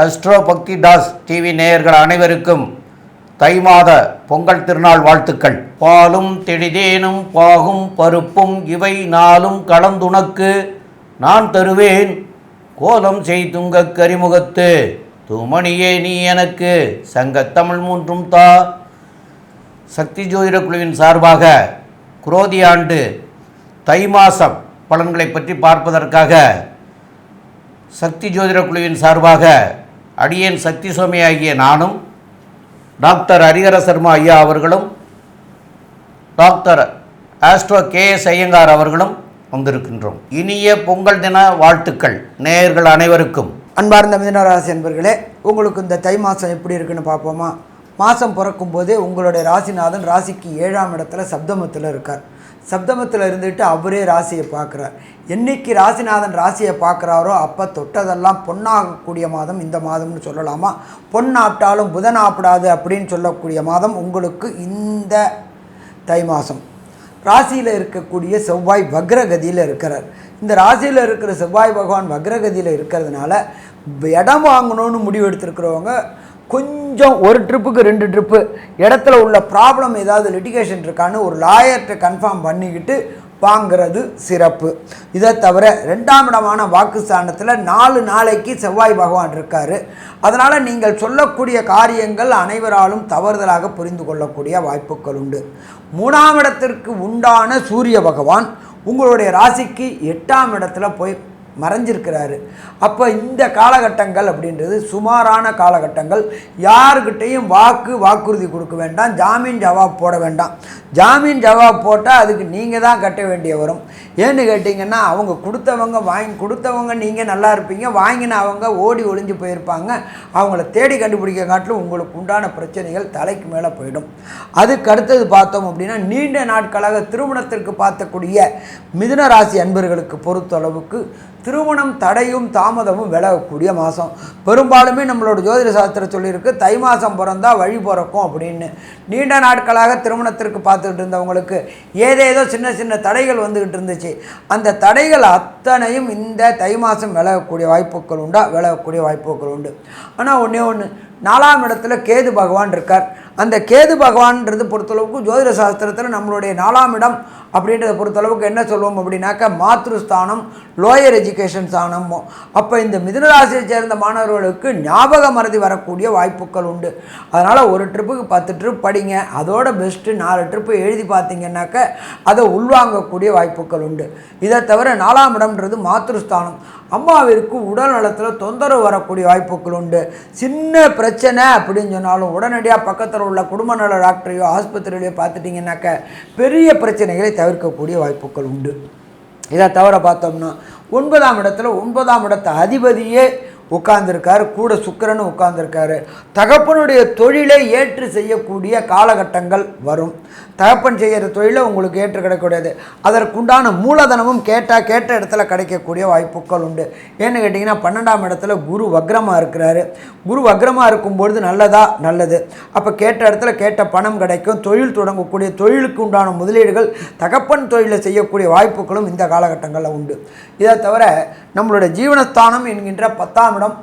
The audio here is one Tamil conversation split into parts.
அஸ்ட்ரோ பக்தி தாஸ் டிவி நேயர்கள் அனைவருக்கும் தை மாத பொங்கல் திருநாள் வாழ்த்துக்கள். பாலும் தெளிதேனும் பாகும் பருப்பும் இவை நாளும் கலந்துனக்கு நான் தருவேன் கோலம் செய்துங்க கரிமுகத்து. துமணியே நீ எனக்கு சங்கத்தமிழ் மூன்றும் தா. சக்தி ஜோதிட குழுவின் சார்பாக குரோதி ஆண்டு தை மாசம் பலன்களை பற்றி பார்ப்பதற்காக சக்தி ஜோதிட குழுவின் சார்பாக அடியேன் சக்தி சுவாமி ஆகிய நானும் டாக்டர் ஹரிஹர சர்மா ஐயா அவர்களும் doctor astro K S Iyengar அவர்களும் வந்திருக்கின்றோம். இனிய பொங்கல் தின வாழ்த்துக்கள் நேயர்கள் அனைவருக்கும். அன்பார்ந்த மிதனராசி என்பர்களே உங்களுக்கு இந்த தை மாதம் எப்படி இருக்குன்னு பார்ப்போமா? மாதம் பிறக்கும் போதே உங்களுடைய ராசிநாதன் ராசிக்கு ஏழாம் இடத்துல சப்தமத்தில் இருக்கார். சப்தமத்தில் இருந்துட்டு அவரே ராசியை பார்க்குறார். என்னைக்கு ராசிநாதன் ராசியை பார்க்குறாரோ அப்போ தொட்டதெல்லாம் பொன்னாகக்கூடிய மாதம் இந்த மாதம்னு சொல்லலாமா? பொன்னாப்டாலும் புதன் ஆப்பிடாது அப்படின்னு சொல்லக்கூடிய மாதம் உங்களுக்கு இந்த தை மாதம். ராசியில் இருக்கக்கூடிய செவ்வாய் வக்ரகதியில் இருக்கிறார். இந்த ராசியில் இருக்கிற செவ்வாய் பகவான் வக்ரகதியில் இருக்கிறதுனால இடம் வாங்கணும்னு முடிவு எடுத்திருக்கிறவங்க கொஞ்சம் ஒரு ட்ரிப்புக்கு ரெண்டு ட்ரிப்பு இடத்துல உள்ள ப்ராப்ளம் ஏதாவது லிட்டிகேஷன் இருக்கான்னு ஒரு லாயர்கிட்ட கன்ஃபார்ம் பண்ணிக்கிட்டு வாங்கிறது சிறப்பு. இதை தவிர ரெண்டாம் இடமான வாக்குஸ்தானத்தில் நாலு நாளைக்கு செவ்வாய் பகவான் இருக்கார். அதனால் நீங்கள் சொல்லக்கூடிய காரியங்கள் அனைவராலும் தவறுதலாக புரிந்து கொள்ளக்கூடிய வாய்ப்புகள் உண்டு. மூணாம் இடத்திற்கு உண்டான சூரிய பகவான் உங்களுடைய ராசிக்கு எட்டாம் இடத்துல போய் மறைஞ்சிருக்கிறாரு. அப்போ இந்த காலகட்டங்கள் அப்படின்றது சுமாரான காலகட்டங்கள். யாருக்கிட்டேயும் வாக்கு வாக்குறுதி கொடுக்க வேண்டாம். ஜாமீன் ஜவாப் போட வேண்டாம். ஜாமீன் ஜவாப் போட்டால் அதுக்கு நீங்கள் தான் கட்ட வேண்டிய வரும். ஏன்னு கேட்டிங்கன்னா அவங்க கொடுத்தவங்க வாங்கி கொடுத்தவங்க நீங்கள் நல்லா இருப்பீங்க. வாங்கின அவங்க ஓடி ஒளிஞ்சு போயிருப்பாங்க. அவங்கள தேடி கண்டுபிடிக்க காட்டிலும் உங்களுக்கு உண்டான பிரச்சனைகள் தலைக்கு மேலே போயிடும். அதுக்கு அடுத்தது பார்த்தோம் அப்படின்னா நீண்ட நாட்களாக திருமணத்திற்கு பார்த்தக்கூடிய மிதுன ராசி அன்பர்களுக்கு பொறுத்தளவுக்கு திருமணம் தடையும் தாமதமும் விலகக்கூடிய மாதம் பெரும்பாலுமே நம்மளோட ஜோதிட சாஸ்திரம் சொல்லியிருக்கு தை மாதம் பிறந்தால் வழி பிறக்கும் அப்படின்னு. நீண்ட நாட்களாக திருமணத்திற்கு பார்த்துக்கிட்டு இருந்தவங்களுக்கு ஏதேதோ சின்ன சின்ன தடைகள் வந்துக்கிட்டு இருந்துச்சு. அந்த தடைகள் அத்தனையும் இந்த தை மாதம் விலகக்கூடிய வாய்ப்புகள் உண்டா? விலகக்கூடிய வாய்ப்புகள் உண்டு. ஆனால் ஒன்றே ஒன்று நாலாம் இடத்துல கேது பகவான் இருக்கார். அந்த கேது பகவான்ன்றது பொறுத்தளவுக்கு ஜோதிட சாஸ்திரத்தில் நம்மளுடைய நாலாம் இடம் அப்படின்றத பொறுத்தளவுக்கு என்ன சொல்லுவோம் அப்படின்னாக்கா மாத்ருஸ்தானம் லோயர் எஜுகேஷன் ஸ்தானம். அப்போ இந்த மிதுனராசியை சேர்ந்த மாணவர்களுக்கு ஞாபக மறதி வரக்கூடிய வாய்ப்புகள் உண்டு. அதனால் ஒரு ட்ரிப்புக்கு பத்து ட்ரிப் படிங்க. அதோட பெஸ்ட்டு நாலு ட்ரிப்பு எழுதி பார்த்தீங்கன்னாக்க அதை உள்வாங்கக்கூடிய வாய்ப்புகள் உண்டு. இதை தவிர நாலாம் இடம்ன்றது மாத்ருஸ்தானம். அம்மாவிற்கு உடல் நலத்தில் தொந்தரவு வரக்கூடிய வாய்ப்புகள் உண்டு. சின்ன பிரச்சனை பிரச்சனை அப்படின்னு சொன்னாலும் உடனடியாக பக்கத்தில் உள்ள குடும்ப நல டாக்டரையோ ஆஸ்பத்திரியிலையோ பார்த்துட்டிங்கனாக்க பெரிய பிரச்சனைகளை தவிர்க்கக்கூடிய வாய்ப்புகள் உண்டு. இதை தவிர பார்த்தோம்னா ஒன்பதாம் இடத்துல ஒன்பதாம் இடத்த அதிபதியே உட்கார்ந்துருக்காரு கூட சுக்கிரனும் உட்கார்ந்துருக்காரு. தகப்பனுடைய தொழிலை ஏற்று செய்யக்கூடிய காலகட்டங்கள் வரும். தகப்பன் செய்கிற தொழிலை உங்களுக்கு ஏற்று கிடைக்கக்கூடியது அதற்குண்டான மூலதனமும் கேட்டால் கேட்ட இடத்துல கிடைக்கக்கூடிய வாய்ப்புகள் உண்டு. ஏன்னு கேட்டிங்கன்னா பன்னெண்டாம் இடத்துல குரு வக்ரமாக இருக்கிறாரு. குரு வக்ரமாக இருக்கும்பொழுது நல்லதா? நல்லது. அப்போ கேட்ட இடத்துல கேட்ட பணம் கிடைக்கும். தொழில் தொடங்கக்கூடிய தொழிலுக்கு உண்டான முதலீடுகள் தகப்பன் தொழிலை செய்யக்கூடிய வாய்ப்புகளும் இந்த காலகட்டங்களில் உண்டு. இதை தவிர நம்மளுடைய ஜீவனஸ்தானம் என்கின்ற பத்தாம் இடம்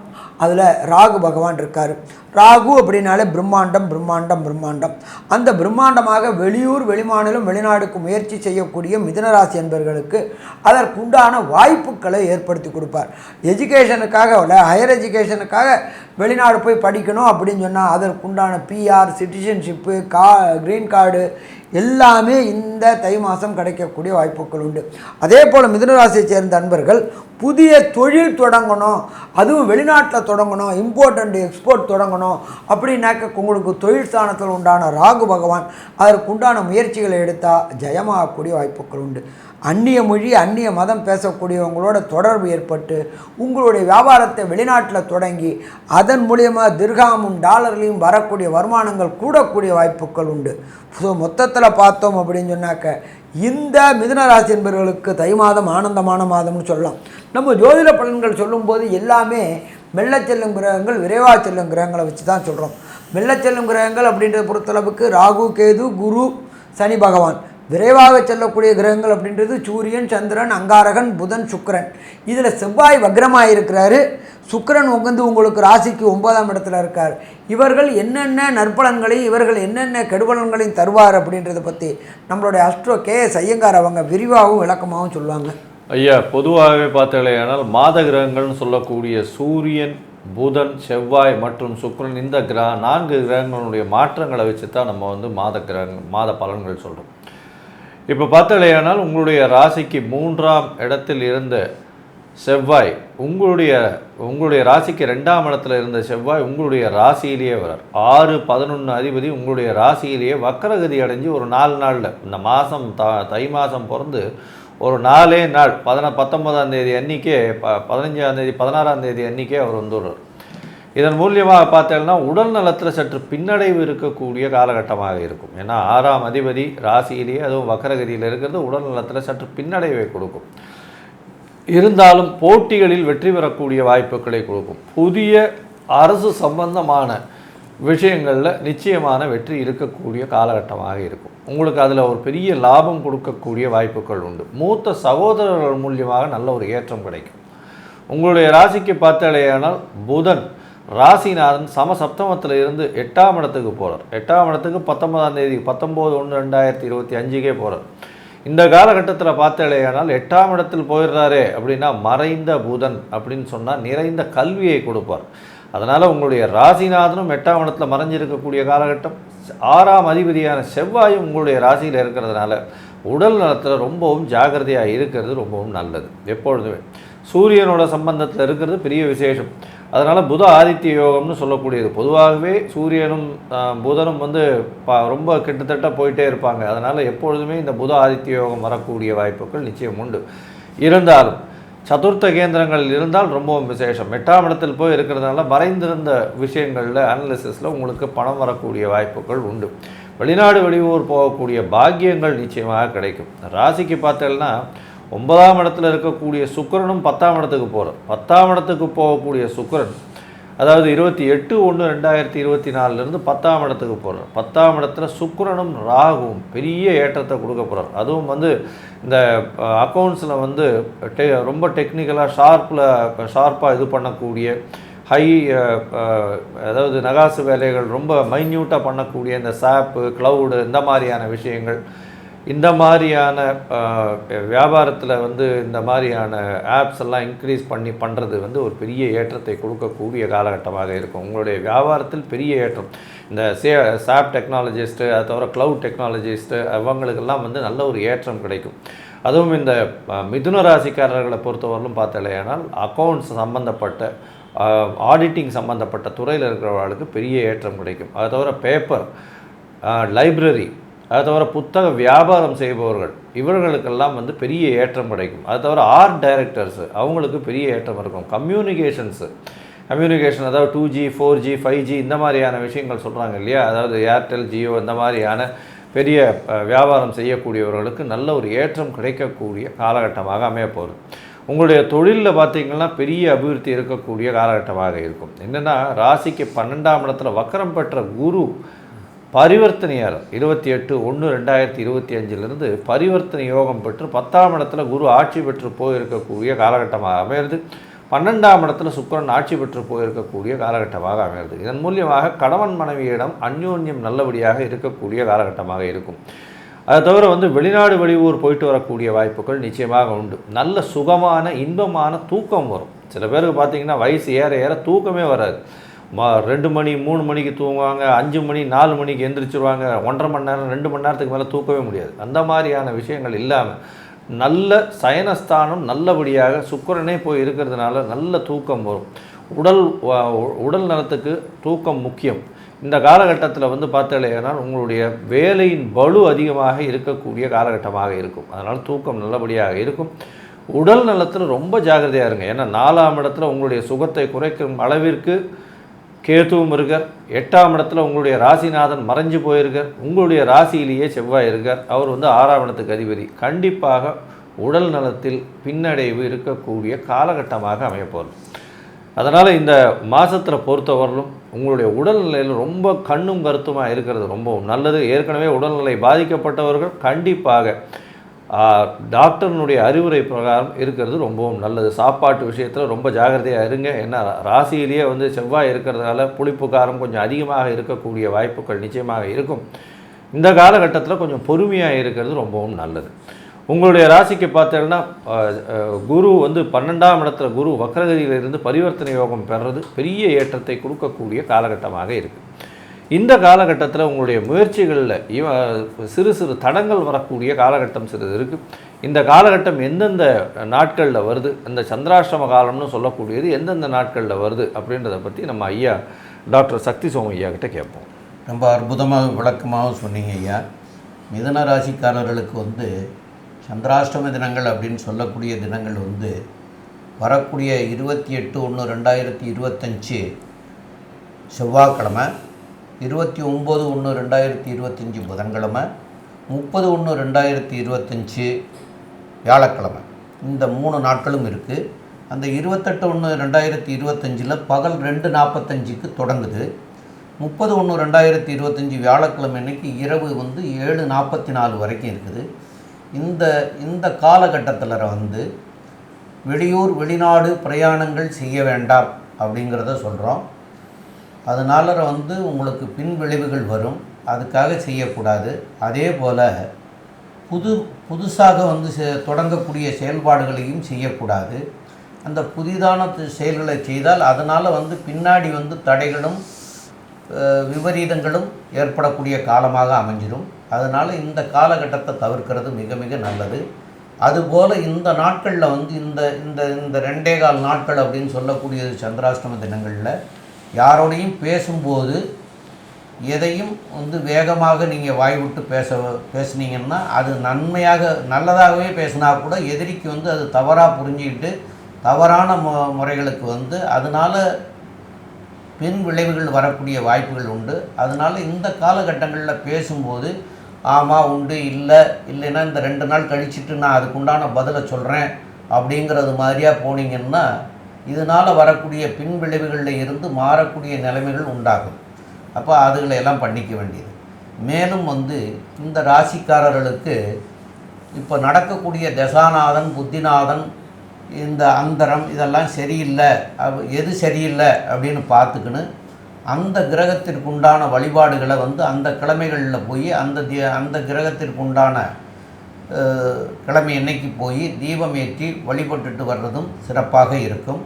அதில் ராகு பகவான் இருக்கார். ராகு அப்படின்னாலே பிரம்மாண்டம் பிரம்மாண்டம் பிரம்மாண்டம். அந்த பிரம்மாண்டமாக வெளியூர் வெளிமாநிலம் வெளிநாடுக்கு முயற்சி செய்யக்கூடிய மிதனராசி என்பவர்களுக்கு அதற்குண்டான வாய்ப்புகளை ஏற்படுத்தி கொடுப்பார். எஜுகேஷனுக்காக ஹையர் எஜுகேஷனுக்காக வெளிநாடு போய் படிக்கணும் அப்படின்னு சொன்னால் அதற்குண்டான பிஆர் சிட்டிசன்ஷிப்பு கா க்ரீன் கார்டு எல்லாமே இந்த தை மாதம் கிடைக்கக்கூடிய வாய்ப்புகள் உண்டு. அதே போல் மிதுனராசியை சேர்ந்த அன்பர்கள் புதிய தொழில் தொடங்கணும். அதுவும் வெளிநாட்டில் தொடங்கணும். இம்போர்ட் அண்ட் எக்ஸ்போர்ட் தொடங்கணும். அப்படின்னாக்க உங்களுக்கு தொழில் ஸ்தானத்தில் உண்டான ராகு பகவான் அதற்கு உண்டான முயற்சிகளை எடுத்தால் ஜெயமாகக்கூடிய வாய்ப்புகள் உண்டு. அந்நிய மொழி அந்நிய மதம் பேசக்கூடியவங்களோட தொடர்பு ஏற்பட்டு உங்களுடைய வியாபாரத்தை வெளிநாட்டில் தொடங்கி அதன் மூலியமாக திர்காமும் டாலர்லையும் வரக்கூடிய வருமானங்கள் கூடக்கூடிய வாய்ப்புகள் உண்டு. ஸோ மொத்தத்தில் பார்த்தோம் அப்படின்னு சொன்னாக்க இந்த மிதுனராசி என்பவர்களுக்கு தை மாதம் ஆனந்தமான மாதம்னு சொல்லலாம். நம்ம ஜோதிட பலன்கள் சொல்லும்போது எல்லாமே மெல்லச் செல்லும் கிரகங்கள் விரைவாக செல்லும் கிரகங்களை வச்சு தான் சொல்கிறோம் மெல்லச் செல்லும் கிரகங்கள் அப்படின்றத பொறுத்தளவுக்கு ராகு கேது குரு சனி பகவான். விரைவாக செல்லக்கூடிய கிரகங்கள் அப்படின்றது சூரியன் சந்திரன் அங்காரகன் புதன் சுக்கரன். இதில் செவ்வாய் வக்ரமாக இருக்கிறாரு. சுக்கிரன் உகந்து உங்களுக்கு ராசிக்கு ஒன்பதாம் இடத்துல இருக்கார். இவர்கள் என்னென்ன நற்பலன்களை இவர்கள் என்னென்ன கெடுபலன்களையும் தருவார் அப்படின்றத பற்றி நம்மளுடைய அஸ்ட்ரோ கே எஸ் ஐயங்கார் அவங்க விரிவாகவும் விளக்கமாகவும் சொல்லுவாங்க. ஐயா பொதுவாகவே பார்த்தீங்களேனால் மாத கிரகங்கள்னு சொல்லக்கூடிய சூரியன் புதன் செவ்வாய் மற்றும் சுக்கரன் இந்த கிரக நான்கு கிரகங்களுடைய மாற்றங்களை வச்சு தான் நம்ம வந்து மாத கிரகங்கள் மாத பலன்கள் சொல்கிறோம் இப்போ பார்த்தாலேயானால் உங்களுடைய ராசிக்கு மூன்றாம் இடத்தில் இருந்த செவ்வாய் உங்களுடைய உங்களுடைய ராசிக்கு ரெண்டாம் இடத்துல இருந்த செவ்வாய் உங்களுடைய ராசியிலேயே வரார். ஆறு பதினொன்று அதிபதி உங்களுடைய ராசியிலேயே வக்கரகதி அடைஞ்சு ஒரு நாலு நாளில் இந்த மாதம் த தை மாதம் பிறந்து ஒரு நாலே நாள் பதின பத்தொன்பதாம் தேதி அன்றைக்கே ப பதினஞ்சாம் தேதி பதினாறாம் தேதி அன்றைக்கே அவர் வந்துடுறார். இதன் மூலியமாக பார்த்தேன்னா உடல் நலத்தில் சற்று பின்னடைவு இருக்கக்கூடிய காலகட்டமாக இருக்கும். ஏன்னா ஆறாம் அதிபதி ராசியிலேயே அதுவும் வக்கரகதியில் இருக்கிறது உடல் நலத்தில் சற்று பின்னடைவை கொடுக்கும். இருந்தாலும் போட்டிகளில் வெற்றி பெறக்கூடிய வாய்ப்புகளை கொடுக்கும். புதிய அரசு சம்பந்தமான விஷயங்களில் நிச்சயமான வெற்றி இருக்கக்கூடிய காலகட்டமாக இருக்கும். உங்களுக்கு அதில் ஒரு பெரிய லாபம் கொடுக்கக்கூடிய வாய்ப்புகள் உண்டு. மூத்த சகோதரர்கள் மூலியமாக நல்ல ஒரு ஏற்றம் கிடைக்கும். உங்களுடைய ராசிக்கு பார்த்தாலேயானால் புதன் ராசிநாதன் சமசப்தமத்தில் இருந்து எட்டாம் இடத்துக்கு போகிறார் எட்டாம் இடத்துக்கு பத்தொன்பதாம் தேதி பத்தொம்போது ஒன்று ரெண்டாயிரத்தி இருபத்தி அஞ்சுக்கே போகிறார் இந்த காலகட்டத்தில் பார்த்தாலேயானால் எட்டாம் இடத்தில் போயிடுறாரே அப்படின்னா மறைந்த புதன் அப்படின்னு சொன்னால் நிறைந்த கல்வியை கொடுப்பார். அதனால் உங்களுடைய ராசிநாதனும் எட்டாம் இடத்துல மறைஞ்சிருக்கக்கூடிய காலகட்டம். ஆறாம் அதிபதியான செவ்வாயும் உங்களுடைய ராசியில் இருக்கிறதுனால உடல் நலத்தில் ரொம்பவும் ஜாகிரதையாக இருக்கிறது ரொம்பவும் நல்லது. எப்பொழுதுமே சூரியனோட சம்பந்தத்தில் இருக்கிறது பெரிய விசேஷம். அதனால் புத ஆதித்ய யோகம்னு சொல்லக்கூடியது. பொதுவாகவே சூரியனும் புதனும் வந்து பா ரொம்ப கிட்டத்தட்ட போயிட்டே இருப்பாங்க. அதனால் எப்பொழுதுமே இந்த புத ஆதித்ய யோகம் வரக்கூடிய வாய்ப்புகள் நிச்சயம் உண்டு. இருந்தாலும் சதுர்த்த கேந்திரங்கள் இருந்தால் ரொம்பவும் விசேஷம். எட்டாம் இடத்தில் போய் இருக்கிறதுனால மறைந்திருந்த விஷயங்களில் அனாலிசிஸில் உங்களுக்கு பணம் வரக்கூடிய வாய்ப்புகள் உண்டு. வெளிநாடு வெளியூர் போகக்கூடிய பாக்கியங்கள் நிச்சயமாக கிடைக்கும். ராசிக்கு பார்த்தேன்னா ஒன்பதாம் இடத்துல இருக்கக்கூடிய சுக்கரனும் பத்தாம் இடத்துக்கு போகிறார் பத்தாம் இடத்துக்கு போகக்கூடிய சுக்கரன் அதாவது இருபத்தி எட்டு ஒன்று ரெண்டாயிரத்தி இருபத்தி நாலுலேருந்து பத்தாம் இடத்துக்கு போகிறார் பத்தாம் இடத்துல சுக்கரனும் ராகுவும் பெரிய ஏற்றத்தை கொடுக்க போகிறார் அதுவும் வந்து இந்த அக்கௌண்ட்ஸில் வந்து டெ ரொம்ப டெக்னிக்கலாக ஷார்ப்பில் ஷார்ப்பாக இது பண்ணக்கூடிய ஹை அதாவது நகாசு வேலைகள் ரொம்ப மைன்யூட்டாக பண்ணக்கூடிய இந்த சாப்பு க்ளவுடு இந்த மாதிரியான விஷயங்கள் இந்த மாதிரியான வியாபாரத்தில் வந்து இந்த மாதிரியான ஆப்ஸ் எல்லாம் இன்க்ரீஸ் பண்ணி பண்ணுறது வந்து ஒரு பெரிய ஏற்றத்தை கொடுக்கக்கூடிய காலகட்டமாக இருக்கும். உங்களுடைய வியாபாரத்தில் பெரிய ஏற்றம். இந்த சே சாப் டெக்னாலஜிஸ்ட்டு அது தவிர க்ளவுட் டெக்னாலஜிஸ்ட்டு அவங்களுக்கெல்லாம் வந்து நல்ல ஒரு ஏற்றம் கிடைக்கும். அதுவும் இந்த மிதுன ராசிக்காரர்களை பொறுத்தவரையிலும் பார்த்தலையானால் அக்கௌண்ட்ஸ் சம்மந்தப்பட்ட ஆடிட்டிங் சம்மந்தப்பட்ட துறையில் இருக்கிறவர்களுக்கு பெரிய ஏற்றம் கிடைக்கும். அது தவிர பேப்பர் லைப்ரரி அது தவிர புத்தக வியாபாரம் செய்பவர்கள் இவர்களுக்கெல்லாம் வந்து பெரிய ஏற்றம் கிடைக்கும். அது தவிர ஆர்ட் டைரக்டர்ஸு அவங்களுக்கு பெரிய ஏற்றம் இருக்கும். கம்யூனிகேஷன்ஸு கம்யூனிகேஷன் அதாவது two G four G five G இந்த மாதிரியான விஷயங்கள் சொல்கிறாங்க இல்லையா? அதாவது ஏர்டெல் ஜியோ இந்த மாதிரியான பெரிய வியாபாரம் செய்யக்கூடியவர்களுக்கு நல்ல ஒரு ஏற்றம் கிடைக்கக்கூடிய காலகட்டமாக அமைய போகுது உங்களுடைய தொழிலில் பார்த்தீங்கன்னா பெரிய அபிவிருத்தி இருக்கக்கூடிய காலகட்டமாக இருக்கும். என்னென்னா ராசிக்கு பன்னெண்டாம் இடத்துல வக்கரம் பெற்ற குரு பரிவர்த்தனையார் இருபத்தி எட்டு ஒன்று ரெண்டாயிரத்தி இருபத்தி அஞ்சிலிருந்து பரிவர்த்தனை யோகம் பெற்று பத்தாம் இடத்துல குரு ஆட்சி பெற்று போயிருக்கக்கூடிய காலகட்டமாக அமையிறது. பன்னெண்டாம் இடத்துல சுக்கிரன் ஆட்சி பெற்று போயிருக்கக்கூடிய காலகட்டமாக அமையிறது. இதன் மூலியமாக கணவன் மனைவியிடம் அந்யோன்யம் நல்லபடியாக இருக்கக்கூடிய காலகட்டமாக இருக்கும். அதை தவிர வந்து வெளிநாடு வெளியூர் போயிட்டு வரக்கூடிய வாய்ப்புகள் நிச்சயமாக உண்டு. நல்ல சுகமான இன்பமான தூக்கம் வரும். சில பேருக்கு பார்த்தீங்கன்னா வயசு ஏற ஏற தூக்கமே வராது. மா ரெண்டு மணி மூணு மணிக்கு தூங்குவாங்க அஞ்சு மணி நாலு மணிக்கு எந்திரிச்சிருவாங்க ஒன்றரை மணி நேரம் ரெண்டு மணி நேரத்துக்கு மேலே தூக்கவே முடியாது. அந்த மாதிரியான விஷயங்கள் இல்லாமல் நல்ல சயனஸ்தானம் நல்லபடியாக சுக்கிரனே போய் இருக்கிறதுனால நல்ல தூக்கம் வரும். உடல் உடல் நலத்துக்கு தூக்கம் முக்கியம். இந்த காலகட்டத்தில் வந்து பார்த்தாலேனால் உங்களுடைய வேலையின் பளு அதிகமாக இருக்கக்கூடிய காலகட்டமாக இருக்கும். அதனால் தூக்கம் நல்லபடியாக இருக்கும். உடல் நலத்தில் ரொம்ப ஜாக்கிரதையாக இருங்க. ஏன்னா நாலாம் இடத்துல உங்களுடைய சுகத்தை குறைக்கும் அளவிற்கு கேதுவும் இருக்கார். எட்டாம் இடத்துல உங்களுடைய ராசிநாதன் மறைஞ்சு போயிருக்கார். உங்களுடைய ராசியிலேயே செவ்வாய் இருக்கார். அவர் வந்து ஆறாம் இடத்துக்கு அதிபதி. கண்டிப்பாக உடல் நலத்தில் பின்னடைவு இருக்கக்கூடிய காலகட்டமாக அமையப்போகுது. அதனால் இந்த மாதத்தில் பொறுத்தவரையிலும் உங்களுடைய உடல்நிலையில் ரொம்ப கண்ணும் கருத்துமாக இருக்கிறது ரொம்பவும் நல்லது. ஏற்கனவே உடல்நிலை பாதிக்கப்பட்டவர்கள் கண்டிப்பாக டாக்டர்னுடைய அறிவுரை பிரகாரம் இருக்கிறது ரொம்பவும் நல்லது. சாப்பாட்டு விஷயத்தில் ரொம்ப ஜாகிரதையாக இருங்க. ஏன்னா ராசியிலேயே வந்து செவ்வாய் இருக்கிறதுனால புளிப்பு காரம் கொஞ்சம் அதிகமாக இருக்கக்கூடிய வாய்ப்புகள் நிச்சயமாக இருக்கும். இந்த காலகட்டத்தில் கொஞ்சம் பொறுமையாக இருக்கிறது ரொம்பவும் நல்லது. உங்களுடைய ராசிக்கு பார்த்தீங்கன்னா குரு வந்து பன்னெண்டாம் இடத்துல குரு வக்ரகதியிலிருந்து பரிவர்த்தனை யோகம் பெறுறது பெரிய ஏற்றத்தை கொடுக்கக்கூடிய காலகட்டமாக இருக்குது இந்த காலகட்டத்தில் உங்களுடைய முயற்சிகளில் இவ சிறு சிறு தடங்கள் வரக்கூடிய காலகட்டம் சிறிது இருக்குது இந்த காலகட்டம் எந்தெந்த நாட்களில் வருது இந்த சந்திராஷ்டம காலம்னு சொல்லக்கூடியது எந்தெந்த நாட்களில் வருது அப்படின்றத பற்றி நம்ம ஐயா டாக்டர் சக்தி சோம ஐயா கிட்ட கேட்போம். ரொம்ப அற்புதமாக விளக்கமாக சொன்னீங்க ஐயா. மிதன ராசிக்காரர்களுக்கு வந்து சந்திராஷ்டம தினங்கள் அப்படின்னு சொல்லக்கூடிய தினங்கள் வந்து வரக்கூடிய இருபத்தி எட்டு ஒன்று ரெண்டாயிரத்தி இருபத்தஞ்சி செவ்வாய்க்கிழமை இருபத்தி ஒம்பது ஒன்று ரெண்டாயிரத்தி இருபத்தஞ்சி புதன்கிழமை முப்பது ஒன்று ரெண்டாயிரத்தி இருபத்தஞ்சி வியாழக்கிழமை. இந்த மூணு நாட்களும் இருக்குது அந்த இருபத்தெட்டு ஒன்று ரெண்டாயிரத்தி இருபத்தஞ்சில் பகல் ரெண்டு நாற்பத்தஞ்சுக்கு தொடங்குது. முப்பது ஒன்று ரெண்டாயிரத்தி இருபத்தஞ்சி வியாழக்கிழமை அன்னைக்கு இரவு வந்து ஏழு நாற்பத்தி நாலு வரைக்கும் இருக்குது. இந்த இந்த காலகட்டத்தில் வந்து வெளியூர் வெளிநாடு பிரயாணங்கள் செய்ய வேண்டாம் அப்படிங்கிறத சொல்கிறோம் அதனால் வந்து உங்களுக்கு பின் விளைவுகள் வரும். அதுக்காக செய்யக்கூடாது. அதே போல் புது புதுசாக வந்து செ- தொடங்கக்கூடிய செயல்பாடுகளையும் செய்யக்கூடாது. அந்த புதிதான செயல்களை செய்தால் அதனால் வந்து பின்னாடி வந்து தடைகளும் விபரீதங்களும் ஏற்படக்கூடிய காலமாக அமைஞ்சிடும் அதனால் இந்த காலகட்டத்தை தவிர்க்கிறது மிக மிக நல்லது. அதுபோல் இந்த நாட்களில் வந்து இந்த இந்த இந்த ரெண்டே கால் நாட்கள் அப்படின்னு சொல்லக்கூடியது சந்திராஷ்டம தினங்களில் யாரோடையும் பேசும்போது எதையும் வந்து வேகமாக நீங்கள் வாய் விட்டு பேச பேசுனீங்கன்னா அது நன்மையாக நல்லதாகவே பேசினா கூட எதிரிக்கு வந்து அது தவறாக புரிஞ்சுக்கிட்டு தவறான மு முறைகளுக்கு வந்து அதனால் பின் விளைவுகள் வரக்கூடிய வாய்ப்புகள் உண்டு. அதனால் இந்த காலகட்டங்களில் பேசும்போது ஆமாம் உண்டு இல்லை இல்லைன்னா இந்த ரெண்டு நாள் கழிச்சிட்டு நான் அதுக்குண்டான பதிலை சொல்கிறேன் அப்படிங்கிறது மாதிரியா போனீங்கன்னா இதனால் வரக்கூடிய பின் விளைவுகளில் இருந்து மாறக்கூடிய நிலைமைகள் உண்டாகும். அப்போ அதுகளை எல்லாம் பண்ணிக்க வேண்டியது. மேலும் வந்து இந்த ராசிக்காரர்களுக்கு இப்போ நடக்கக்கூடிய தசாநாதன் புத்திநாதன் இந்த அந்தரம் இதெல்லாம் சரியில்லை எது சரியில்லை அப்படின்னு பார்த்துக்கின்னு அந்த கிரகத்திற்குண்டான வழிபாடுகளை வந்து அந்த கிழமைகளில் போய் அந்த அந்த கிரகத்திற்குண்டான கிழமை அன்னைக்கு போய் தீபம் ஏற்றி வழிபட்டுட்டு வர்றதும் சிறப்பாக இருக்கும்.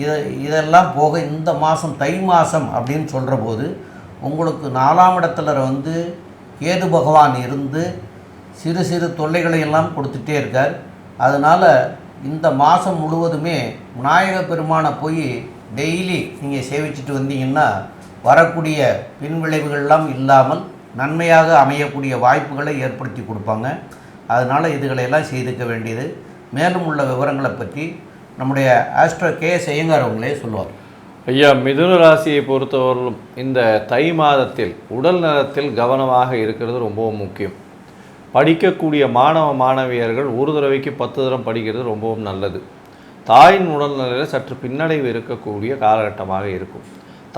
இதை இதெல்லாம் போக இந்த மாதம் தை மாதம் அப்படின்னு சொல்கிற போது உங்களுக்கு நாலாம் இடத்துல வந்து கேது பகவான் இருந்து சிறு சிறு தொல்லைகளை எல்லாம் கொடுத்துட்டே இருக்கார். அதனால் இந்த மாதம் முழுவதுமே விநாயக பெருமானை போய் டெய்லி நீங்கள் சேவிச்சிட்டு வந்தீங்கன்னா வரக்கூடிய பின்விளைவுகள்லாம் இல்லாமல் நன்மையாக அமையக்கூடிய வாய்ப்புகளை ஏற்படுத்தி கொடுப்பாங்க. அதனால் இதுகளையெல்லாம் செய்துக்க வேண்டியது. மேலும் உள்ள விவரங்களை பற்றி நம்முடைய ஆஸ்ட்ரோ கே செய்யங்கார் அவங்களே சொல்லுவார். ஐயா மிதுன ராசியை பொறுத்தவரையிலும் இந்த தை மாதத்தில் உடல் நலத்தில் கவனமாக இருக்கிறது ரொம்பவும் முக்கியம். படிக்கக்கூடிய மாணவ மாணவியர்கள் ஒரு தடவைக்கு பத்து தரம் படிக்கிறது ரொம்பவும் நல்லது. தாயின் உடல்நிலையில் சற்று பின்னடைவு இருக்கக்கூடிய காலகட்டமாக இருக்கும்.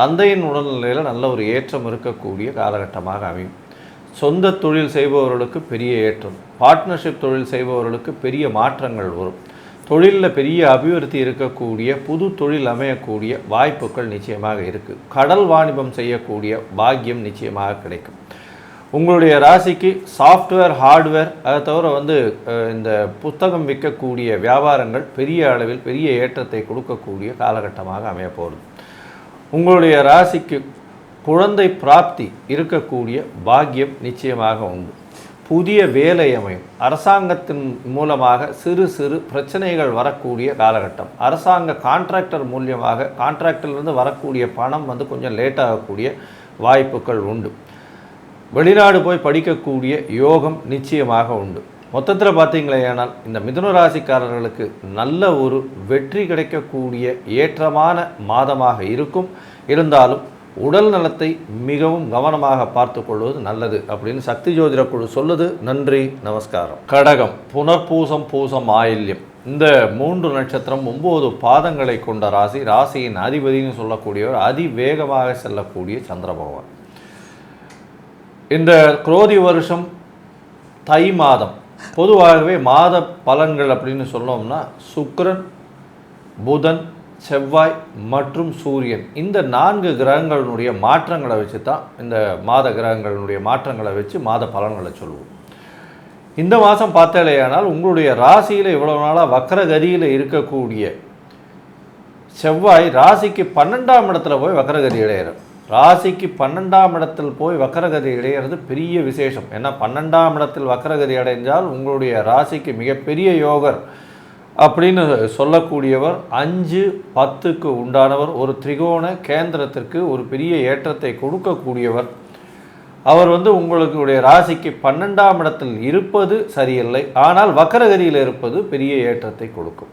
தந்தையின் உடல்நிலையில் நல்ல ஒரு ஏற்றம் இருக்கக்கூடிய காலகட்டமாக அமையும். சொந்த தொழில் செய்பவர்களுக்கு பெரிய ஏற்றம். பார்ட்னர்ஷிப் தொழில் செய்பவர்களுக்கு பெரிய மாற்றங்கள் வரும். தொழிலில் பெரிய அபிவிருத்தி இருக்கக்கூடிய புது தொழில் அமையக்கூடிய வாய்ப்புகள் நிச்சயமாக இருக்குது கடல் வாணிபம் செய்யக்கூடிய பாக்கியம் நிச்சயமாக கிடைக்கும். உங்களுடைய ராசிக்கு சாஃப்ட்வேர் ஹார்ட்வேர் அதை தவிர வந்து இந்த புத்தகம் விற்கக்கூடிய வியாபாரங்கள் பெரிய அளவில் பெரிய ஏற்றத்தை கொடுக்கக்கூடிய காலகட்டமாக அமையப்போகுது உங்களுடைய ராசிக்கு குழந்தை பிராப்தி இருக்கக்கூடிய பாக்கியம் நிச்சயமாக உண்டு. புதிய வேலை அமையும் அரசாங்கத்தின் மூலமாக சிறு சிறு பிரச்சனைகள் வரக்கூடிய காலகட்டம். அரசாங்க கான்ட்ராக்டர் மூலியமாக கான்ட்ராக்டர்லேருந்து வரக்கூடிய பணம் வந்து கொஞ்சம் லேட் ஆகக்கூடிய வாய்ப்புகள் உண்டு. வெளிநாடு போய் படிக்கக்கூடிய யோகம் நிச்சயமாக உண்டு. மொத்தத்தில் பார்த்தீங்களேயானால் இந்த மிதுன ராசிக்காரர்களுக்கு நல்ல ஒரு வெற்றி கிடைக்கக்கூடிய ஏற்றமான மாதமாக இருக்கும். இருந்தாலும் உடல் நலத்தை மிகவும் கவனமாக பார்த்து கொள்வது நல்லது அப்படின்னு சக்தி ஜோதிட குழு சொல்லுது. நன்றி நமஸ்காரம். கடகம் புனர்பூசம் பூசம் ஆயில்யம் இந்த மூன்று நட்சத்திரம் ஒம்பது பாதங்களை கொண்ட ராசி ராசியின் அதிபதினு சொல்லக்கூடியவர் அதிவேகமாக செல்லக்கூடிய சந்திர பகவான். இந்த குரோதி வருஷம் தை மாதம். பொதுவாகவே மாத பலன்கள் அப்படின்னு சொன்னோம்னா சுக்கரன் புதன் செவ்வாய் மற்றும் சூரியன் இந்த நான்கு கிரகங்களினுடைய மாற்றங்களை வச்சு தான் இந்த மாத கிரகங்களினுடைய மாற்றங்களை வச்சு மாத பலன்களை சொல்லுவோம். இந்த மாதம் பார்த்தாலேயானால் உங்களுடைய ராசியில் இவ்வளவு நாளாக வக்கரகதியில் இருக்கக்கூடிய செவ்வாய் ராசிக்கு பன்னெண்டாம் இடத்துல போய் வக்கரகதி இடையிறார் ராசிக்கு பன்னெண்டாம் இடத்தில் போய் வக்கரகதி இடையிறது பெரிய விசேஷம். ஏன்னா பன்னெண்டாம் இடத்தில் வக்கரகதி அடைஞ்சால் உங்களுடைய ராசிக்கு மிகப்பெரிய யோகர் அப்படின்னு சொல்லக்கூடியவர் அஞ்சு பத்துக்கு உண்டானவர் ஒரு திரிகோண கேந்திரத்திற்கு ஒரு பெரிய ஏற்றத்தை கொடுக்கக்கூடியவர். அவர் வந்து உங்களுடைய ராசிக்கு பன்னெண்டாம் இடத்தில் இருப்பது சரியில்லை ஆனால் வக்கரகதியில் இருப்பது பெரிய ஏற்றத்தை கொடுக்கும்.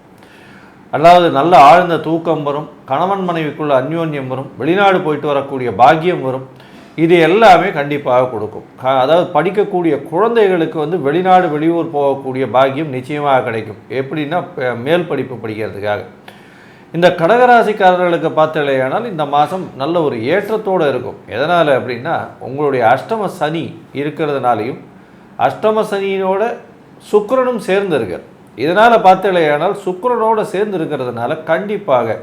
அதாவது நல்ல ஆழ்ந்த தூக்கம் வரும் கணவன் மனைவிக்குள்ள அந்யோன்யம் வரும் வெளிநாடு போயிட்டு வரக்கூடிய பாக்கியம் வரும். இது எல்லாமே கண்டிப்பாக கொடுக்கும். அதாவது படிக்கக்கூடிய குழந்தைகளுக்கு வந்து வெளிநாடு வெளியூர் போகக்கூடிய பாக்கியம் நிச்சயமாக கிடைக்கும். எப்படின்னா மேல் படிப்பு படிக்கிறதுக்காக. இந்த கடகராசிக்காரர்களுக்கு பார்த்தலையானால் இந்த மாதம் நல்ல ஒரு ஏற்றத்தோடு இருக்கும். எதனால் அப்படின்னா உங்களுடைய அஷ்டம சனி இருக்கிறதுனாலையும் அஷ்டம சனியோட சுக்கரனும் சேர்ந்து இருக்கிறது இதனால் பார்த்தலையானால் சுக்கரனோடு சேர்ந்து இருக்கிறதுனால கண்டிப்பாக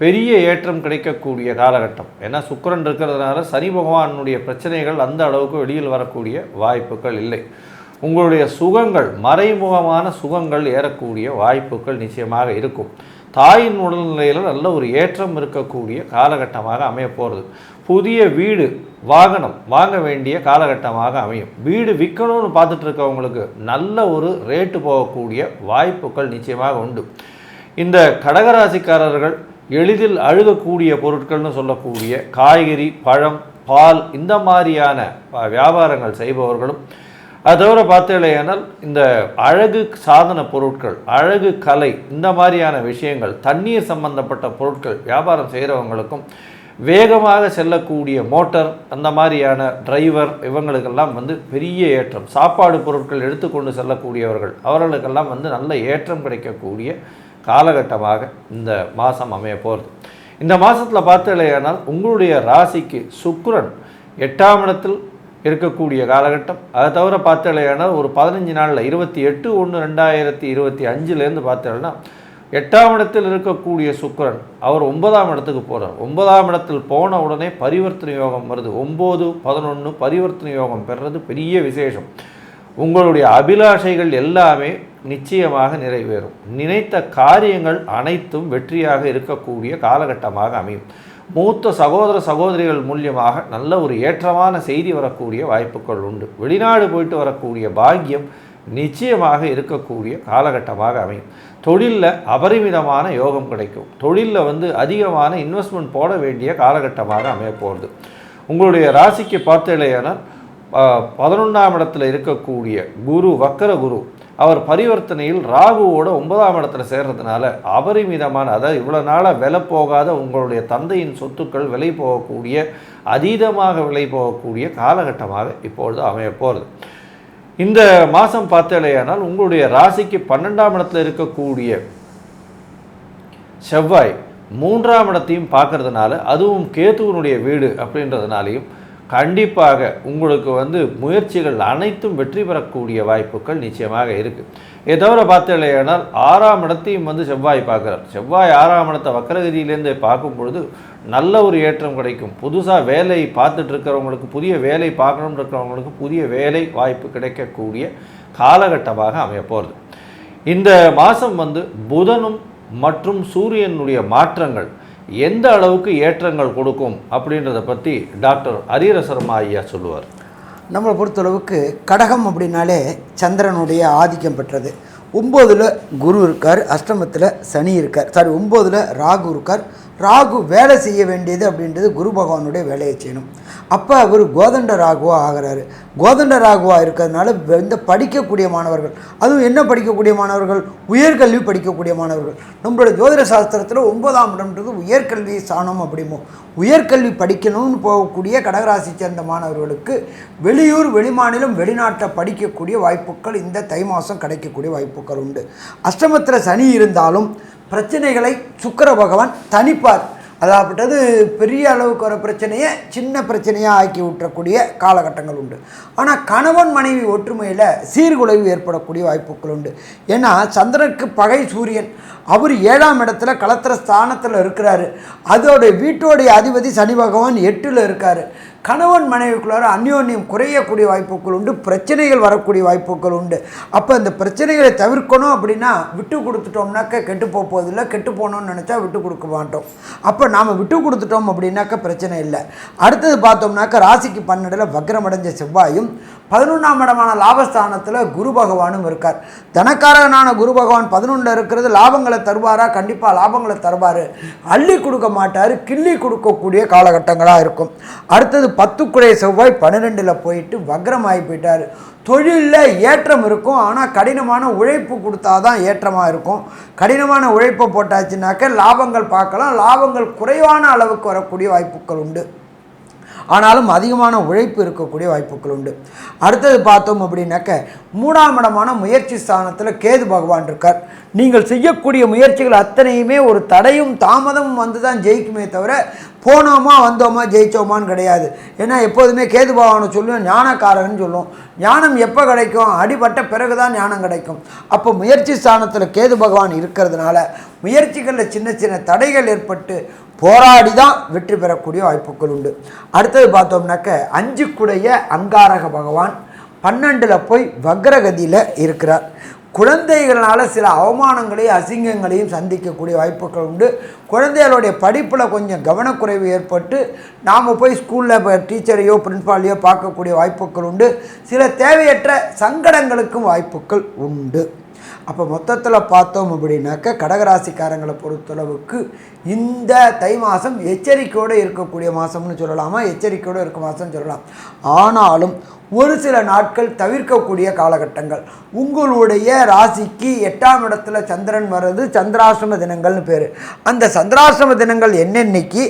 பெரிய ஏற்றம் கிடைக்கக்கூடிய காலகட்டம். ஏன்னா சுக்கரன் இருக்கிறதுனால சனி பகவானுடைய பிரச்சனைகள் அந்த அளவுக்கு வெளியில் வரக்கூடிய வாய்ப்புகள் இல்லை. உங்களுடைய சுகங்கள் மறைமுகமான சுகங்கள் ஏறக்கூடிய வாய்ப்புகள் நிச்சயமாக இருக்கும். தாயின் உடல்நிலையில் நல்ல ஒரு ஏற்றம் இருக்கக்கூடிய காலகட்டமாக அமைய போகிறது புதிய வீடு வாகனம் வாங்க வேண்டிய காலகட்டமாக அமையும். வீடு விற்கணும்னு பார்த்துட்டு இருக்கவங்களுக்கு நல்ல ஒரு ரேட்டு போகக்கூடிய வாய்ப்புகள் நிச்சயமாக உண்டு. இந்த கடகராசிக்காரர்கள் எளிதில் அழுகக்கூடிய பொருட்கள்னு சொல்லக்கூடிய காய்கறி பழம் பால் இந்த மாதிரியான வியாபாரங்கள் செய்பவர்களும் அது தவிர பார்த்தீங்களேனால் இந்த அழகு சாதன பொருட்கள் அழகு கலை இந்த மாதிரியான விஷயங்கள் தண்ணீர் சம்பந்தப்பட்ட பொருட்கள் வியாபாரம் செய்கிறவங்களுக்கும் வேகமாக செல்லக்கூடிய மோட்டர் அந்த மாதிரியான டிரைவர் இவங்களுக்கெல்லாம் வந்து பெரிய ஏற்றம். சாப்பாடு பொருட்கள் எடுத்துக்கொண்டு செல்லக்கூடியவர்கள் அவர்களுக்கெல்லாம் வந்து நல்ல ஏற்றம் கிடைக்கக்கூடிய காலகட்டமாக இந்த மாதம் அமைய போகிறது. இந்த மாதத்தில் பார்த்தலையானால் உங்களுடைய ராசிக்கு சுக்கரன் எட்டாம் இடத்தில் இருக்கக்கூடிய காலகட்டம். அதை தவிர பார்த்தலையானால் ஒரு பதினஞ்சு நாளில் இருபத்தி எட்டு ஒன்று ரெண்டாயிரத்தி இருபத்தி அஞ்சுலேருந்து பார்த்தோம்னா எட்டாம் இடத்தில் இருக்கக்கூடிய சுக்கரன் அவர் ஒன்பதாம் இடத்துக்கு போகிறார் ஒன்பதாம் இடத்தில் போன உடனே பரிவர்த்தனை யோகம் வருது. ஒம்பது பதினொன்று பரிவர்த்தனை யோகம் பெறுறது பெரிய விசேஷம். உங்களுடைய அபிலாஷைகள் எல்லாமே நிச்சயமாக நிறைவேறும். நினைத்த காரியங்கள் அனைத்தும் வெற்றியாக இருக்கக்கூடிய காலகட்டமாக அமையும். மூத்த சகோதர சகோதரிகள் மூலியமாக நல்ல ஒரு ஏற்றமான செய்தி வரக்கூடிய வாய்ப்புகள் உண்டு. வெளிநாடு போயிட்டு வரக்கூடிய பாக்கியம் நிச்சயமாக இருக்கக்கூடிய காலகட்டமாக அமையும். தொழிலில் அபரிமிதமான யோகம் கிடைக்கும். தொழிலில் வந்து அதிகமான இன்வெஸ்ட்மெண்ட் போட வேண்டிய காலகட்டமாக அமையப்போகிறது உங்களுடைய ராசிக்கு பார்த்தலையானால் பதினொன்றாம் இடத்துல இருக்கக்கூடிய குரு வக்கர குரு அவர் பரிவர்த்தனையில் ராகுவோட ஒன்பதாம் இடத்துல சேர்றதுனால அபரிமிதமான அதாவது இவ்வளோ நாளாக விலை போகாத உங்களுடைய தந்தையின் சொத்துக்கள் விலை போகக்கூடிய அதீதமாக விலை போகக்கூடிய காலகட்டமாக இப்பொழுது அமைய போகிறது இந்த மாதம் பார்த்தலையானால் உங்களுடைய ராசிக்கு பன்னெண்டாம் இடத்துல இருக்கக்கூடிய செவ்வாய் மூன்றாம் இடத்தையும் பார்க்கறதுனால அதுவும் கேத்துவனுடைய வீடு அப்படின்றதுனாலையும் கண்டிப்பாக உங்களுக்கு வந்து முயற்சிகள் அனைத்தும் வெற்றி பெறக்கூடிய வாய்ப்புகள் நிச்சயமாக இருக்குது இதை தவிர பார்த்தீங்களேனால் ஆறாம் இடத்தையும் வந்து செவ்வாய் பார்க்குறார். செவ்வாய் ஆறாம் இடத்தை வக்கரகதியிலேருந்து பார்க்கும் பொழுது நல்ல ஒரு ஏற்றம் கிடைக்கும். புதுசாக வேலை பார்த்துட்டு இருக்கிறவங்களுக்கு புதிய வேலை பார்க்கணும்னு இருக்கிறவங்களுக்கு புதிய வேலை வாய்ப்பு கிடைக்கக்கூடிய காலகட்டமாக அமையப்போகிறது இந்த மாதம் வந்து புதனும் மற்றும் சூரியனுடைய மாற்றங்கள் எந்த அளவுக்கு ஏற்றங்கள் கொடுக்கும் அப்படின்றத பற்றி டாக்டர் ஹரிஹர சர்மா ஐயா சொல்லுவார். நம்மளை பொறுத்தளவுக்கு கடகம் அப்படின்னாலே சந்திரனுடைய ஆதிக்கம் பெற்றது. ஒம்போதில் குரு இருக்கார் அஷ்டமத்தில் சனி இருக்கார் சாரி ஒம்போதில் ராகு இருக்கார் ராகு வேலை செய்ய வேண்டியது அப்படின்றது குரு பகவானுடைய வேலையை செய்யணும். அப்போ அவர் கோதண்ட ராகுவா ஆகிறாரு. கோதண்ட ராகுவா இருக்கிறதுனால இந்த படிக்கக்கூடிய மாணவர்கள் அதுவும் என்ன படிக்கக்கூடிய மாணவர்கள்? உயர்கல்வி படிக்கக்கூடிய மாணவர்கள். நம்மளோட ஜோதிட சாஸ்திரத்தில் ஒன்பதாம் இடம்ன்றது உயர்கல்வி சாணம் அப்படிமோ உயர்கல்வி படிக்கணும்னு போகக்கூடிய கடகராசி சேர்ந்த மாணவர்களுக்கு வெளியூர் வெளிமாநிலம் வெளிநாட்டில் படிக்கக்கூடிய வாய்ப்புகள் இந்த தை மாதம் கிடைக்கக்கூடிய வாய்ப்புகள் உண்டு. அஷ்டமத்தில் சனி இருந்தாலும் பிரச்சனைகளை சுக்கர பகவான் தனிப்பார் அதாப்பட்டது பெரிய அளவுக்கு வர பிரச்சனையை சின்ன பிரச்சனையாக ஆக்கி விட்டுறக்கூடிய காலகட்டங்கள் உண்டு. ஆனால் கணவன் மனைவி ஒற்றுமையில் சீர்குலைவு ஏற்படக்கூடிய வாய்ப்புகள் உண்டு. ஏன்னா சந்திரனுக்கு பகை சூரியன். அவர் ஏழாம் இடத்துல கலத்திர ஸ்தானத்தில் இருக்கிறாரு. அதோடைய வீட்டோடைய அதிபதி சனி பகவான் எட்டில் இருக்கார். கணவன் மனைவிக்குள்ளார அந்யோன்யம் குறையக்கூடிய வாய்ப்புகள் உண்டு பிரச்சனைகள் வரக்கூடிய வாய்ப்புகள் உண்டு. அப்போ இந்த பிரச்சனைகளை தவிர்க்கணும் அப்படின்னா விட்டு கொடுத்துட்டோம்னாக்க கெட்டு போக கெட்டு போகணும்னு நினச்சா விட்டு கொடுக்க மாட்டோம். அப்போ நாம் விட்டு கொடுத்துட்டோம் அப்படின்னாக்க பிரச்சனை இல்லை. அடுத்தது பார்த்தோம்னாக்க ராசிக்கு பன்னெண்டில் வக்ரமடைஞ்ச செவ்வாயும் பதினொன்றாம் இடமான லாபஸ்தானத்தில் குரு பகவானும் இருக்கார். தனக்காரகனான குரு பகவான் பதினொன்றில் இருக்கிறது லாபங்களை தருவாரா? கண்டிப்பாக லாபங்களை தருவார். அள்ளி கொடுக்க மாட்டார் கிள்ளி கொடுக்கக்கூடிய காலகட்டங்களாக இருக்கும். அடுத்தது பத்துக்குடைய செவ்வாய் பன்னிரெண்டில் போயிட்டு வக்ரமாகி போயிட்டார். தொழிலில் ஏற்றம் இருக்கும் ஆனால் கடினமான உழைப்பு கொடுத்தா தான் ஏற்றமாக இருக்கும். கடினமான உழைப்பை போட்டாச்சுனாக்க லாபங்கள் பார்க்கலாம். லாபங்கள் குறைவான அளவுக்கு வரக்கூடிய வாய்ப்புகள் உண்டு. ஆனாலும் அதிகமான உழைப்பு இருக்கக்கூடிய வாய்ப்புகள் உண்டு. அடுத்தது பார்த்தோம் அப்படின்னாக்க மூணாம் இடமான முயற்சி ஸ்தானத்தில் கேது பகவான் இருக்கார். நீங்கள் செய்யக்கூடிய முயற்சிகள் அத்தனையுமே ஒரு தடையும் தாமதமும் வந்து தான் ஜெயிக்குமே தவிர போனோமா வந்தோமா ஜெயிச்சோமான்னு கிடையாது. ஏன்னா எப்போதுமே கேது பகவானை சொல்லுவோம் ஞானக்காரகன்னு சொல்லுவோம். ஞானம் எப்போ கிடைக்கும்? அடிபட்ட பிறகு தான் ஞானம் கிடைக்கும். அப்போ முயற்சி ஸ்தானத்தில் கேது பகவான் இருக்கிறதுனால முயற்சிகளில் சின்ன சின்ன தடைகள் ஏற்பட்டு போராடி தான் வெற்றி பெறக்கூடிய வாய்ப்புகள் உண்டு. அடுத்தது பார்த்தோம்னாக்க அஞ்சுக்குடைய அங்காரக பகவான் பன்னெண்டில் போய் வக்ரகதியில் இருக்கிறார். குழந்தைகளால் சில அவமானங்களையும் அசிங்கங்களையும் சந்திக்கக்கூடிய வாய்ப்புகள் உண்டு. குழந்தைகளுடைய படிப்பில் கொஞ்சம் கவனக்குறைவு ஏற்பட்டு நாம் போய் ஸ்கூலில் இப்போ டீச்சரையோ பிரின்ஸ்பாலையோ பார்க்கக்கூடிய வாய்ப்புகள் உண்டு. சில தேவையற்ற சங்கடங்களுக்கும் வாய்ப்புகள் உண்டு. அப்போ மொத்தத்தில் பார்த்தோம் அப்படின்னாக்க கடகராசிக்காரங்களை பொறுத்தளவுக்கு இந்த தை மாதம் எச்சரிக்கையோடு இருக்கக்கூடிய மாதம்னு சொல்லலாமா? எச்சரிக்கையோடு இருக்க மாதம்னு சொல்லலாம். ஆனாலும் ஒரு சில நாட்கள் தவிர்க்கக்கூடிய காலகட்டங்கள். உங்களுடைய ராசிக்கு எட்டாம் இடத்துல சந்திரன் வர்றது சந்திராசிரம தினங்கள்னு பேர். அந்த சந்திராசிரம தினங்கள் என்னென்னைக்கு?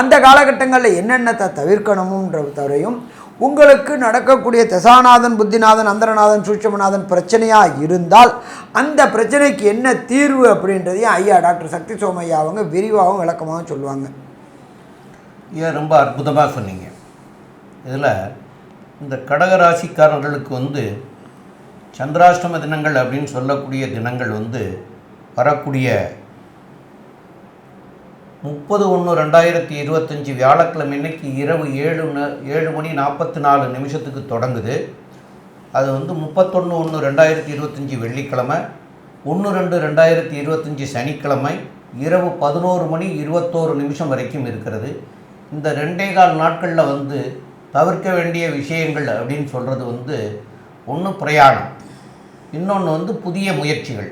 அந்த காலகட்டங்களில் என்னென்னத்தை தவிர்க்கணும்ன்றவரையும் உங்களுக்கு நடக்கக்கூடிய தசாநாதன் புத்திநாதன் அந்தரநாதன் சூட்சமநாதன் பிரச்சனையாக இருந்தால் அந்த பிரச்சனைக்கு என்ன தீர்வு அப்படின்றதையும் ஐயா டாக்டர் சக்தி சோமையா அவங்க விரிவாகவும் விளக்கமாகவும் சொல்லுவாங்க. ஏன் ரொம்ப அற்புதமாக சொன்னீங்க. இதில் இந்த கடகராசிக்காரர்களுக்கு வந்து சந்திராஷ்டம தினங்கள் அப்படின்னு சொல்லக்கூடிய தினங்கள் வந்து வரக்கூடிய முப்பது ஒன்று ரெண்டாயிரத்தி இருபத்தஞ்சி வியாழக்கிழமை இன்னைக்கு இரவு ஏழு ஏழு மணி நாற்பத்தி நாலு நிமிஷத்துக்கு தொடங்குது. அது வந்து முப்பத்தொன்று ஒன்று ரெண்டாயிரத்தி இருபத்தஞ்சி வெள்ளிக்கிழமை ஒன்று ரெண்டு ரெண்டாயிரத்தி இருபத்தஞ்சி சனிக்கிழமை இரவு பதினோரு மணி இருபத்தோரு நிமிஷம் வரைக்கும் இருக்கிறது. இந்த ரெண்டே கால் நாட்களில் வந்து தவிர்க்க வேண்டிய விஷயங்கள் அப்படின்னு சொல்கிறது வந்து ஒன்று பிரயாணம் இன்னொன்று வந்து புதிய முயற்சிகள்.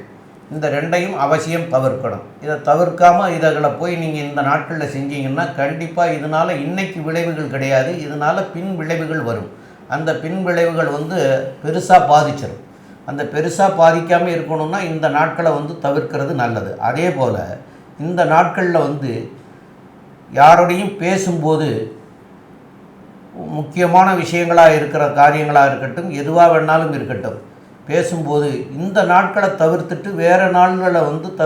இந்த ரெண்டையும் அவசியம் தவிர்க்கணும். இதை தவிர்க்காமல் இதில் போய் நீங்கள் இந்த நாட்களில் செஞ்சீங்கன்னா கண்டிப்பாக இதனால் இன்னைக்கு விளைவுகள் கிடையாது. இதனால் பின் விளைவுகள் வரும். அந்த பின் விளைவுகள் வந்து பெருசாக பாதிச்சிடும் அந்த பெருசாக பாதிக்காமல் இருக்கணும்னா இந்த நாட்களை வந்து தவிர்க்கிறது நல்லது. அதே போல் இந்த நாட்களில் வந்து யாரோடையும் பேசும்போது முக்கியமான விஷயங்களாக இருக்கிற காரியங்களாக இருக்கட்டும் எதுவாக வேணாலும் இருக்கட்டும் பேசும்போது இந்த நாட்களை தவிர்த்துட்டு வேறு நாள்களை வந்து த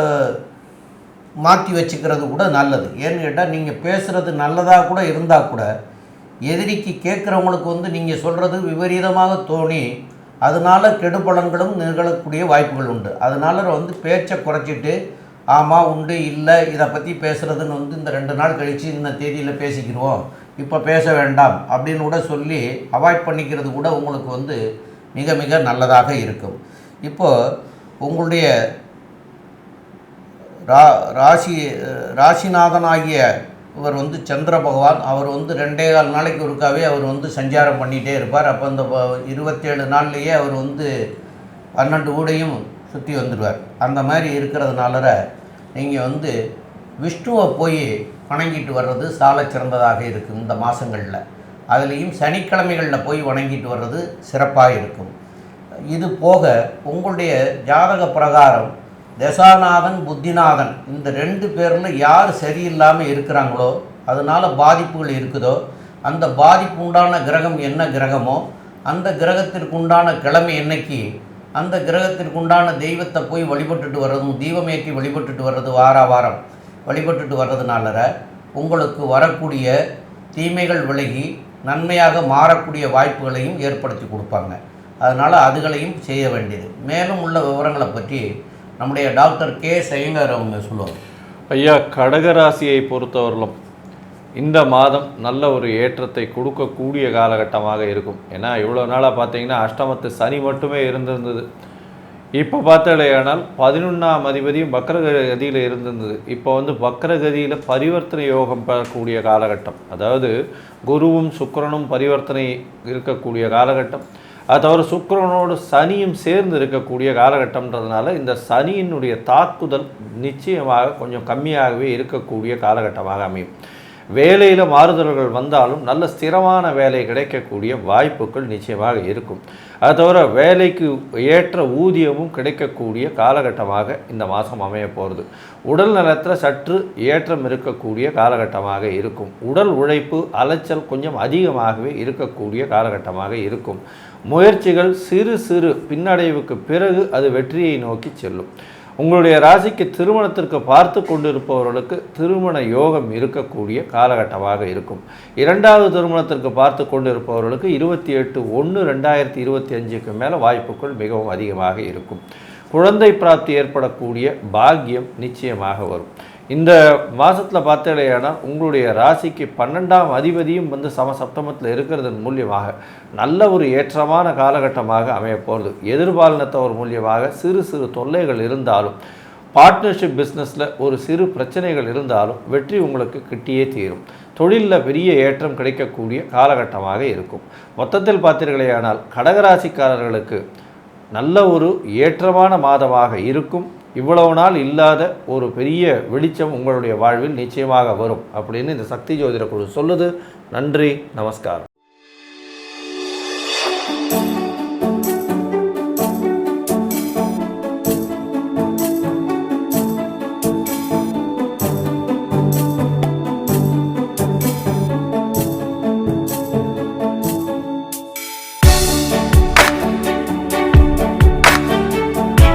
மாற்றி வச்சுக்கிறது கூட நல்லது. ஏன்னு கேட்டால் நீங்கள் பேசுகிறது நல்லதாக கூட இருந்தால் கூட எதிரிக்கு கேட்குறவங்களுக்கு வந்து நீங்கள் சொல்கிறது விபரீதமாக தோணி அதனால் கெடுபலன்களும் நிகழக்கூடிய வாய்ப்புகள் உண்டு. அதனால வந்து பேச்சை குறைச்சிட்டு ஆமாம் உண்டு இல்லை இதை பற்றி பேசுகிறதுன்னு வந்து இந்த ரெண்டு நாள் கழித்து இந்த தேதியில் பேசிக்கிடுவோம் இப்போ பேச வேண்டாம் அப்படின்னு கூட சொல்லி அவாய்ட் பண்ணிக்கிறது கூட உங்களுக்கு வந்து மிக மிக நல்லதாக இருக்கும். இப்போது உங்களுடைய ரா ராசி ராசிநாதனாகிய இவர் வந்து சந்திர பகவான். அவர் வந்து ரெண்டே கால் நாளைக்கு ஒருக்காவே அவர் வந்து சஞ்சாரம் பண்ணிகிட்டே இருப்பார். அப்போ அந்த இருபத்தேழு நாள்லேயே அவர் வந்து பன்னெண்டு ஊடையும் சுற்றி வந்துடுவார். அந்த மாதிரி இருக்கிறதுனால நீங்கள் வந்து விஷ்ணுவை போய் வணங்கிட்டு வர்றது சால சிறந்ததாக இருக்கும் இந்த மாதங்களில் அதுலேயும் சனிக்கிழமைகளில் போய் வணங்கிட்டு வர்றது சிறப்பாக இருக்கும். இது போக உங்களுடைய ஜாதக பிரகாரம் தசாநாதன் புத்திநாதன் இந்த ரெண்டு பேரில் யார் சரியில்லாமல் இருக்கிறாங்களோ அதனால் பாதிப்புகள் இருக்குதோ அந்த பாதிப்பு உண்டான கிரகம் என்ன கிரகமோ அந்த கிரகத்திற்கு உண்டான கிழமை என்னைக்கு அந்த கிரகத்திற்கு உண்டான தெய்வத்தை போய் வழிபட்டுட்டு வர்றதும் தீபமேற்றி வழிபட்டுட்டு வர்றது வார வாரம் வழிபட்டுட்டு வர்றதுனால உங்களுக்கு வரக்கூடிய தீமைகள் விலகி நன்மையாக மாறக்கூடிய வாய்ப்புகளையும் ஏற்படுத்தி கொடுப்பாங்க. அதனால் அதுகளையும் செய்ய வேண்டியது. மேலும் உள்ள விவரங்களை பற்றி நம்முடைய டாக்டர் கே. சையங்கர் அவங்க சொல்லுவாங்க. ஐயா கடகராசியை பொறுத்தவரையிலும் இந்த மாதம் நல்ல ஒரு ஏற்றத்தை கொடுக்கக்கூடிய காலகட்டமாக இருக்கும். ஏன்னா இவ்வளோ நாளாக பார்த்தீங்கன்னா அஷ்டமத்து சனி மட்டுமே இருந்திருந்தது. இப்போ பார்த்தாலேயானால் பதினொன்றாம் அதிபதியும் வக்கரகதியில் இருந்திருந்தது. இப்போ வந்து வக்கரகதியில் பரிவர்த்தனை யோகம் பெறக்கூடிய காலகட்டம். அதாவது குருவும் சுக்கரனும் பரிவர்த்தனை இருக்கக்கூடிய காலகட்டம். அது தவிர சுக்கரனோடு சனியும் சேர்ந்து இருக்கக்கூடிய காலகட்டம்ன்றதுனால இந்த சனியினுடைய தாக்குதல் நிச்சயமாக கொஞ்சம் கம்மியாகவே இருக்கக்கூடிய காலகட்டமாக அமையும். வேலையில் மாறுதல்கள் வந்தாலும் நல்ல ஸ்திரமான வேலை கிடைக்கக்கூடிய வாய்ப்புகள் நிச்சயமாக இருக்கும். அது தவிர வேலைக்கு ஏற்ற ஊதியமும் கிடைக்கக்கூடிய காலகட்டமாக இந்த மாதம் அமைய போகிறது உடல் நலத்தில் சற்று ஏற்றம் இருக்கக்கூடிய காலகட்டமாக இருக்கும். உடல் உழைப்பு அலைச்சல் கொஞ்சம் அதிகமாகவே இருக்கக்கூடிய காலகட்டமாக இருக்கும். முயற்சிகள் சிறு சிறு பின்னடைவுக்கு பிறகு அது வெற்றியை நோக்கி செல்லும். உங்களுடைய ராசிக்கு திருமணத்திற்கு பார்த்து கொண்டிருப்பவர்களுக்கு திருமண யோகம் இருக்கக்கூடிய காலகட்டமாக இருக்கும். இரண்டாவது திருமணத்திற்கு பார்த்து கொண்டிருப்பவர்களுக்கு இருபத்தி எட்டு ஒன்று ரெண்டாயிரத்தி இருபத்தி அஞ்சுக்கு மேலே வாய்ப்புகள் மிகவும் அதிகமாக இருக்கும். குழந்தை பிராப்தி ஏற்படக்கூடிய பாக்கியம் நிச்சயமாக வரும். இந்த மாதத்தில் பார்த்தீங்கன்னா உங்களுடைய ராசிக்கு பன்னெண்டாம் அதிபதியும் வந்து சம சப்தமத்தில் இருக்கிறதன் மூலியமாக நல்ல ஒரு ஏற்றமான காலகட்டமாக அமைய போகிறது எதிர்பாலினத்தவர் மூலியமாக சிறு சிறு தொல்லைகள் இருந்தாலும் பார்ட்னர்ஷிப் பிஸ்னஸில் ஒரு சிறு பிரச்சனைகள் இருந்தாலும் வெற்றி உங்களுக்கு கிட்டியே தீரும். தொழிலில் பெரிய ஏற்றம் கிடைக்கக்கூடிய காலகட்டமாக இருக்கும். மொத்தத்தில் பார்த்தீர்களேயானால் கடகராசிக்காரர்களுக்கு நல்ல ஒரு ஏற்றமான மாதமாக இருக்கும். இவ்வளவு நாள் இல்லாத ஒரு பெரிய வெளிச்சம் உங்களுடைய வாழ்வில் நிச்சயமாக வரும் அப்படின்னு இந்த சக்தி ஜோதிட குழு சொல்லுது. நன்றி நமஸ்காரம்.